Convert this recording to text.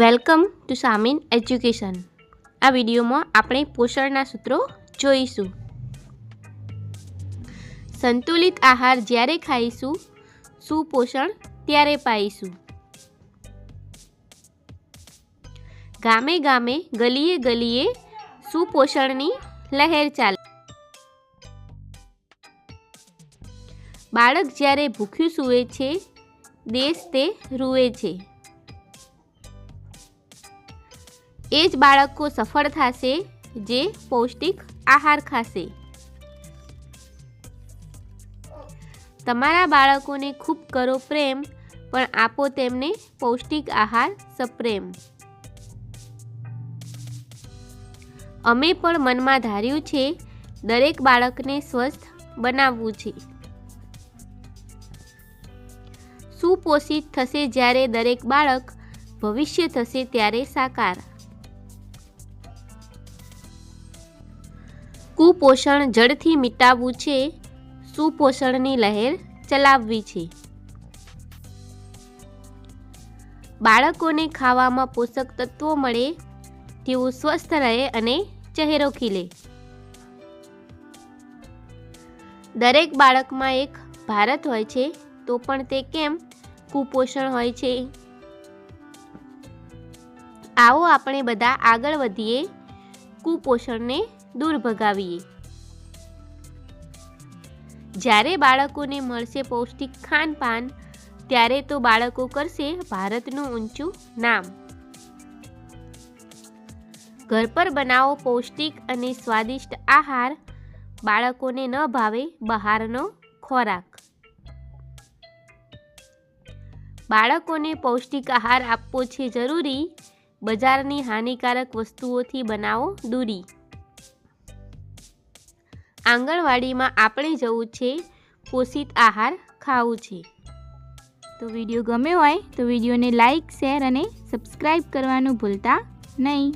Welcome to સામીન education. આ વિડીયોમાં આપણે પોષણના સૂત્રો જોઈશું. સંતુલિત આહાર જ્યારે ખાઈશું સુપોષણ ત્યારે પાઈશું? ગામે ગામે ગલીએ ગલીએ સુપોષણની લહેર ચાલે? બાળક જ્યારે ભૂખ્યું સૂવે છે, દેશ તે રૂવે છે. એ જ બાળકો સફળ થશે જે પૌષ્ટિક આહાર ખાશે. તમારા બાળકોને ખૂબ કરો પ્રેમ, પણ આપો તેમને પૌષ્ટિક આહાર સપ્રેમ. અમે પણ મનમાં ધાર્યું છે, દરેક બાળકને સ્વસ્થ બનાવવું છે. સુપોષિત થશે જ્યારે દરેક બાળક ભવિષ્ય થશે ત્યારે સાકાર. કુપોષણ જડથી મિટાવવું છે, સુપોષણની લહેર ચલાવવી છે. બાળકોને ખાવામાં પોષક તત્વો મળે, તેઓ સ્વસ્થ રહે અને ચહેરો ખીલે. દરેક બાળકમાં એક ભારત હોય છે, તો પણ તે કેમ કુપોષણ હોય છે? આવો આપણે બધા આગળ વધીએ. કુપોષણને દૂર ભગાવીએ. જ્યારે બાળકોને મળશે પૌષ્ટિક ખાનપાન, ત્યારે તો બાળકો કરશે ભારતનું ઊંચું નામ. ઘર પર બનાવો પૌષ્ટિક અને સ્વાદિષ્ટ આહાર, બાળકોને ન ભાવે બહારનો ખોરાક. બાળકોને પૌષ્ટિક આહાર આપવો છે જરૂરી બજારની હાનિકારક વસ્તુઓથી બનાવો દૂરી. આંગણવાડીમાં આપણે જવું છે, પોષિત આહાર ખાવું છે. તો વીડિયો ગમ્યો હોય તો વિડીયોને લાઇક શેર અને સબસ્ક્રાઈબ કરવાનું ભૂલતા નહીં.